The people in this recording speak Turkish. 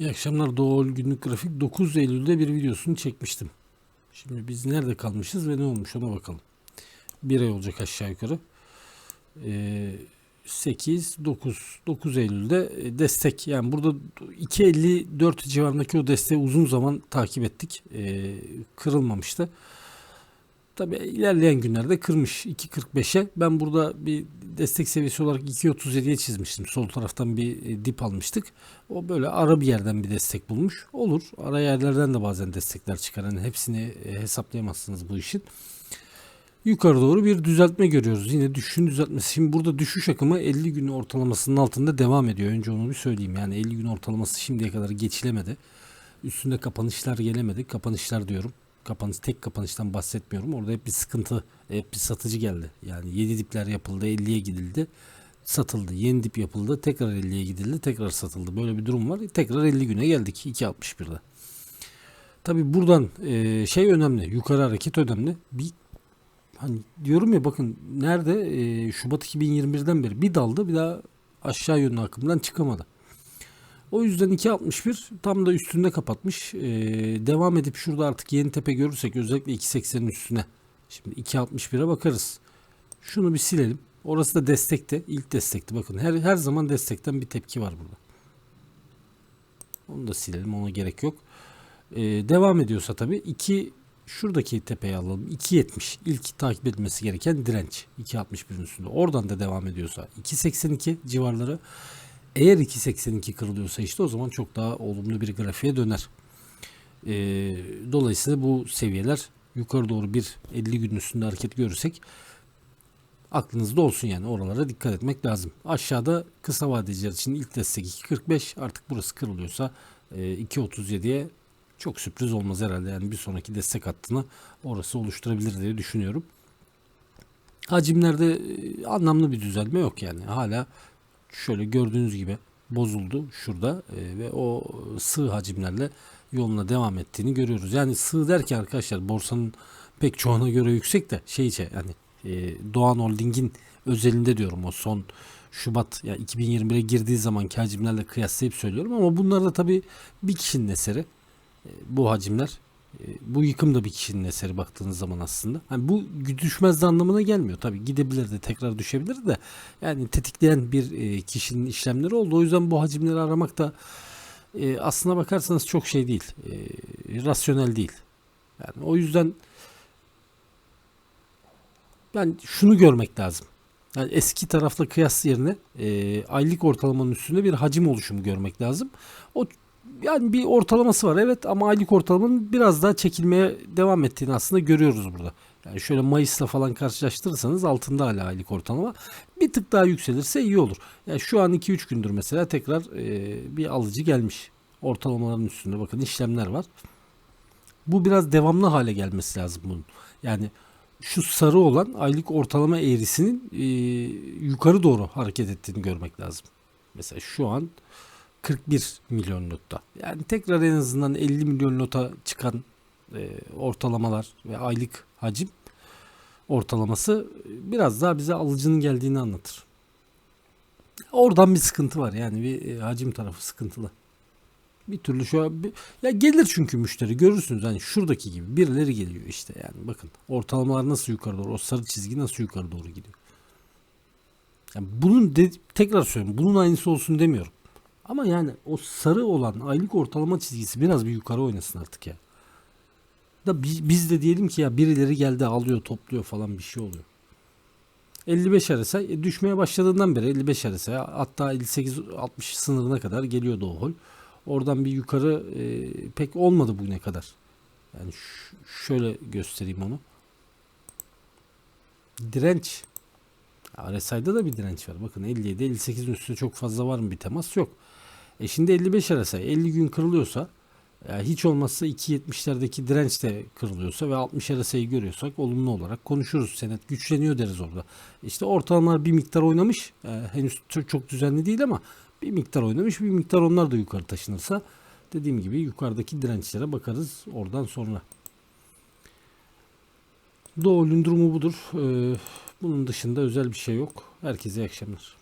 İyi akşamlar Doğal Günlük Grafik 9 Eylül'de bir videosunu çekmiştim. Şimdi biz nerede kalmışız ve ne olmuş ona bakalım. Bir ay olacak aşağı yukarı. Ee, 8, 9, 9 Eylül'de e, destek yani burada 2.54 civarındaki o desteği uzun zaman takip ettik. Ee, kırılmamıştı. Tabi ilerleyen günlerde kırmış 2.45'e. Ben burada bir destek seviyesi olarak 2.37'ye çizmiştim. Sol taraftan bir e, dip almıştık. O böyle ara bir yerden bir destek bulmuş. Olur. Ara yerlerden de bazen destekler çıkar. Yani hepsini e, hesaplayamazsınız bu işin. Yukarı doğru bir düzeltme görüyoruz. Yine düşüşün düzeltmesi. Şimdi burada düşüş akımı 50 gün ortalamasının altında devam ediyor. Önce onu bir söyleyeyim. Yani 50 gün ortalaması şimdiye kadar geçilemedi. Üstünde kapanışlar gelemedi. Kapanışlar diyorum. Kapanış tek kapanıştan bahsetmiyorum. Orada hep bir sıkıntı, hep bir satıcı geldi. Yani 7 dipler yapıldı, 50'ye gidildi. Satıldı. Yeni dip yapıldı. Tekrar 50'ye gidildi. Tekrar satıldı. Böyle bir durum var. Tekrar 50 güne geldik 2.61'de. Tabi buradan e, şey önemli. Yukarı hareket önemli. Bir hani diyorum ya bakın nerede e, Şubat 2021'den beri bir daldı bir daha aşağı yönlü akımdan çıkamadı. O yüzden 2.61 tam da üstünde kapatmış. Ee, devam edip şurada artık yeni tepe görürsek özellikle 2.80'in üstüne. Şimdi 2.61'e bakarız. Şunu bir silelim. Orası da destekte. ilk destekti. Bakın her her zaman destekten bir tepki var burada. Onu da silelim. Ona gerek yok. Ee, devam ediyorsa tabii 2 şuradaki tepeye alalım. 2.70 ilk takip edilmesi gereken direnç. 2.61'in üstünde. Oradan da devam ediyorsa 2.82 civarları eğer 2.82 kırılıyorsa işte o zaman çok daha olumlu bir grafiğe döner. Ee, dolayısıyla bu seviyeler yukarı doğru bir 50 gün üstünde hareket görürsek aklınızda olsun yani oralara dikkat etmek lazım. Aşağıda kısa vadeciler için ilk destek 2.45 artık burası kırılıyorsa e, 2.37'ye çok sürpriz olmaz herhalde. Yani bir sonraki destek hattını orası oluşturabilir diye düşünüyorum. Hacimlerde e, anlamlı bir düzelme yok yani. Hala şöyle gördüğünüz gibi bozuldu şurada e, ve o sığ hacimlerle yoluna devam ettiğini görüyoruz. Yani sığ derken arkadaşlar borsanın pek çoğuna göre yüksek de şey içe yani e, Doğan Holding'in özelinde diyorum o son Şubat ya yani 2021'e girdiği zamanki hacimlerle kıyaslayıp söylüyorum ama bunlar da tabii bir kişinin eseri. E, bu hacimler bu yıkım da bir kişinin eseri baktığınız zaman aslında. Yani bu düşmez de anlamına gelmiyor. Tabii gidebilir de tekrar düşebilir de yani tetikleyen bir e, kişinin işlemleri oldu. O yüzden bu hacimleri aramak da aslına bakarsanız çok şey değil. rasyonel değil. Yani o yüzden yani şunu görmek lazım. Yani eski tarafla kıyas yerine e, aylık ortalamanın üstünde bir hacim oluşumu görmek lazım. O yani bir ortalaması var evet ama aylık ortalamanın biraz daha çekilmeye devam ettiğini aslında görüyoruz burada. Yani şöyle Mayıs'la falan karşılaştırırsanız altında hala aylık ortalama. Bir tık daha yükselirse iyi olur. Yani şu an 2-3 gündür mesela tekrar e, bir alıcı gelmiş. Ortalamaların üstünde bakın işlemler var. Bu biraz devamlı hale gelmesi lazım bunun. Yani şu sarı olan aylık ortalama eğrisinin e, yukarı doğru hareket ettiğini görmek lazım. Mesela şu an 41 milyon lotta. Yani tekrar en azından 50 milyon lota çıkan e, ortalamalar ve aylık hacim ortalaması biraz daha bize alıcının geldiğini anlatır. Oradan bir sıkıntı var yani bir e, hacim tarafı sıkıntılı. Bir türlü şu an bir, ya gelir çünkü müşteri görürsünüz hani şuradaki gibi birileri geliyor işte yani bakın ortalamalar nasıl yukarı doğru o sarı çizgi nasıl yukarı doğru gidiyor. Yani bunun de, tekrar söylüyorum bunun aynısı olsun demiyorum. Ama yani o sarı olan aylık ortalama çizgisi biraz bir yukarı oynasın artık ya. Da biz, de diyelim ki ya birileri geldi alıyor topluyor falan bir şey oluyor. 55 arası e, düşmeye başladığından beri 55 arası hatta 58-60 sınırına kadar geliyordu o hol. Oradan bir yukarı e, pek olmadı bugüne kadar. Yani şöyle göstereyim onu. Direnç. RSI'da da bir direnç var. Bakın 57 58'in üstünde çok fazla var mı bir temas? Yok. E şimdi 55 arası 50 gün kırılıyorsa yani hiç olmazsa 2.70'lerdeki direnç de kırılıyorsa ve 60 arasayı görüyorsak olumlu olarak konuşuruz. Senet güçleniyor deriz orada. İşte ortalamalar bir miktar oynamış. E, henüz çok düzenli değil ama bir miktar oynamış. Bir miktar onlar da yukarı taşınırsa dediğim gibi yukarıdaki dirençlere bakarız oradan sonra. Doğu'nun durumu budur. Ee, bunun dışında özel bir şey yok. Herkese iyi akşamlar.